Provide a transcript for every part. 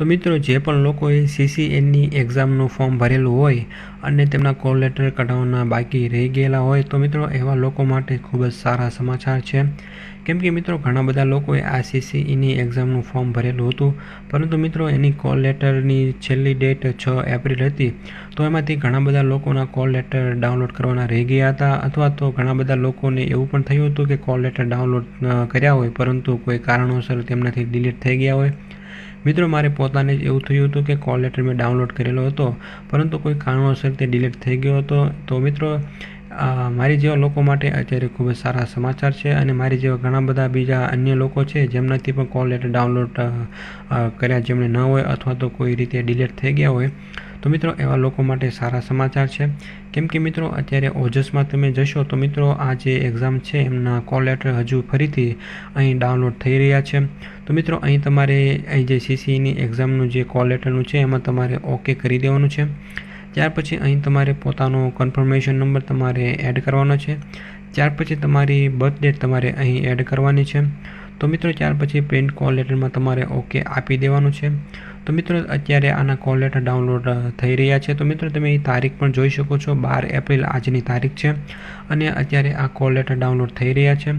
તો મિત્રો, જે પણ લોકોએ સીસીએનની એક્ઝામનું ફોર્મ ભરેલું હોય અને તેમના કોલ લેટર કઢાવવાના બાકી રહી ગયેલા હોય, તો મિત્રો, એવા લોકો માટે ખૂબ જ સારા સમાચાર છે. કેમ કે મિત્રો, ઘણા બધા લોકોએ આ સીસીઈની એક્ઝામનું ફોર્મ ભરેલું હતું, પરંતુ મિત્રો, એની કોલ લેટરની છેલ્લી ડેટ છ એપ્રિલ હતી, તો એમાંથી ઘણા બધા લોકોના કોલ લેટર ડાઉનલોડ કરવાના રહી ગયા હતા, અથવા તો ઘણા બધા લોકોને એવું પણ થયું હતું કે કોલ લેટર ડાઉનલોડ કર્યા હોય, પરંતુ કોઈ કારણોસર તેમનાથી ડિલીટ થઈ ગયા હોય. મિત્રો, મારે પોતાને જ એવું થયું હતું કે કોલ લેટર મેં ડાઉનલોડ કરેલો હતો, પરંતુ કોઈ કારણોસર તે ડિલીટ થઈ ગયો હતો. તો મિત્રો મારી જેવા લોકો માટે અત્યારે ખૂબ જ સારા સમાચાર છે અને મારી જેવા ઘણા બધા બીજા અન્ય લોકો છે, જેમનાથી પણ કોલ લેટર ડાઉનલોડ કર્યા જેમણે ન હોય અથવા તો કોઈ રીતે ડિલીટ થઈ ગયા હોય. તો મિત્રો, એવા લોકો માટે સારા સમાચાર છે. કેમ કે મિત્રો, અત્યારે ઓજસમાં તમે જશો તો મિત્રો, આ જે એક્ઝામ છે, એમના કોલ લેટર હજુ ફરીથી અહીં ડાઉનલોડ થઈ રહ્યા છે. તો મિત્રો, અહીં તમારે અહીં જે સીસીની એક્ઝામનું જે કોલ લેટરનું છે, એમાં તમારે ઓકે કરી દેવાનું છે. ત્યાર પછી અહીં તમારે પોતાનો કન્ફર્મેશન નંબર તમારે એડ કરવાનો છે. ત્યાર પછી તમારી બર્થ ડેટ તમારે અહીં એડ કરવાની છે. તો મિત્રો, ત્યાર પછી પ્રિન્ટ કોલ લેટરમાં તમારે ઓકે આપી દેવાનું છે. તો મિત્રો, અત્યારે આના કોલ લેટર ડાઉનલોડ થઈ રહ્યા છે. તો મિત્રો, તમે એ તારીખ પણ જોઈ શકો છો. બાર એપ્રિલ આજની તારીખ છે અને અત્યારે આ કોલ લેટર ડાઉનલોડ થઈ રહ્યા છે.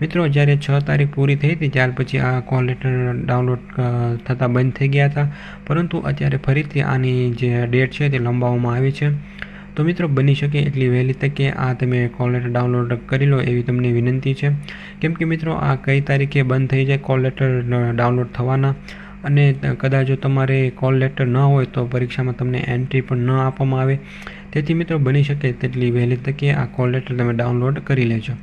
મિત્રો, જ્યારે છ તારીખ પૂરી થઈ હતી, ત્યાર પછી આ કોલ લેટર ડાઉનલોડ થતાં બંધ થઈ ગયા હતા. પરંતુ અત્યારે ફરીથી આની જે ડેટ છે તે લંબાવવામાં આવી છે. તો મિત્રો, બની શકે એટલી વહેલી તકે આ તમે કોલ લેટર ડાઉનલોડ કરી લો એવી તમને વિનંતી છે. કેમ કે મિત્રો, આ કઈ તારીખે બંધ થઈ જાય કોલ લેટર ડાઉનલોડ થવાના? અને કદાચ જો તમારે કોલ લેટર ન હોય તો પરીક્ષામાં તમને એન્ટ્રી પણ ન આપવામાં આવે. તેથી મિત્રો બની શકે તેટલી વહેલી તકે આ કોલ લેટર તમે ડાઉનલોડ કરી લેજો.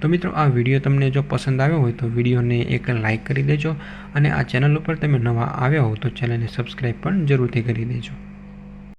તો મિત્રો આ વીડિયો તમને જો પસંદ આવ્યો હોય તો વિડીયોને એક લાઇક કરી દેજો અને આ ચેનલ ઉપર તમે નવા આવ્યા હો તો ચેનલને સબસ્ક્રાઈબ પણ જરૂરથી કરી દેજો.